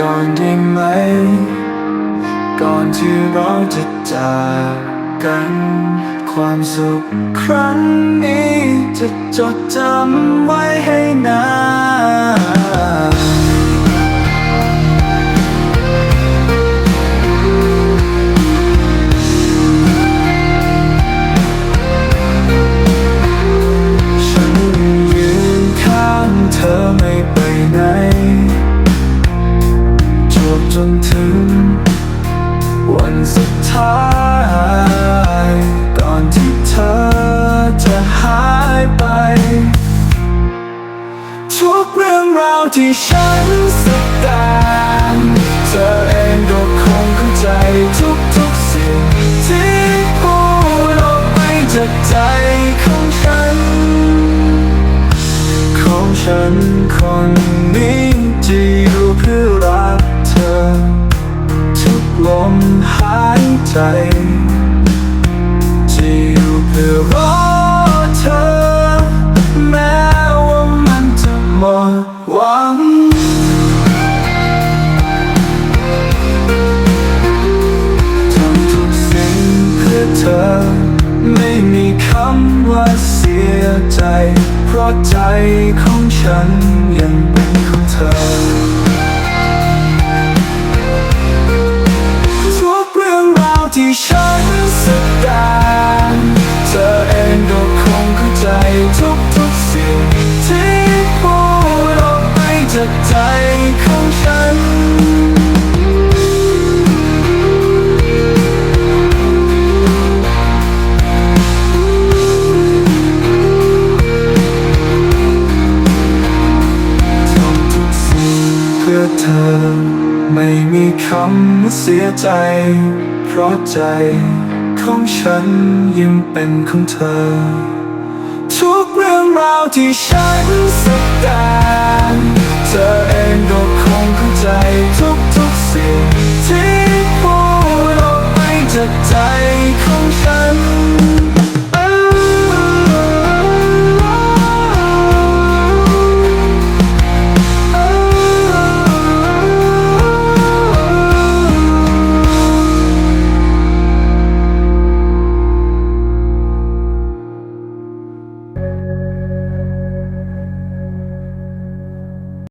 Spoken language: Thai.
ก่อนได้ไหม ก่อนที่เราจะจากกัน ความสุขครั้งนี้ จะจดจำไว้ให้นานฉันยืนข้างเธอไม่ นถึง วันสุดท้าย ก่อนที่เธอจะหายไป ทุกเรื่องราวที่ฉันแสดงเธอเองก็คงเข้าใจทุกทุกๆสิ่งที่พูดออกไปจากใจของฉัน ของฉันคนนี้ ใจจะอยู่เพื่อรอเธอ แม้ว่ามันจะหมดหวังทำทุกสิ่งเพื่อเธอ ไม่มีคำว่าเสียใจ เพราะใจของฉันยังเป็นของเธอ ฉันแสดงเธอเองก็คงเข้าใจทุกทุกๆสิ่งที่พูดออกไปจากใจของฉันเพื่อเธอไม่มีคำเสียใจ เพราะใจ ของฉันยังเป็นของเธอ ทุกเรื่องราวที่ฉันแสดงเธอเองก็คงเข้าใจทุกทุกๆสิ่งที่พูดออกไปจากใจของฉัน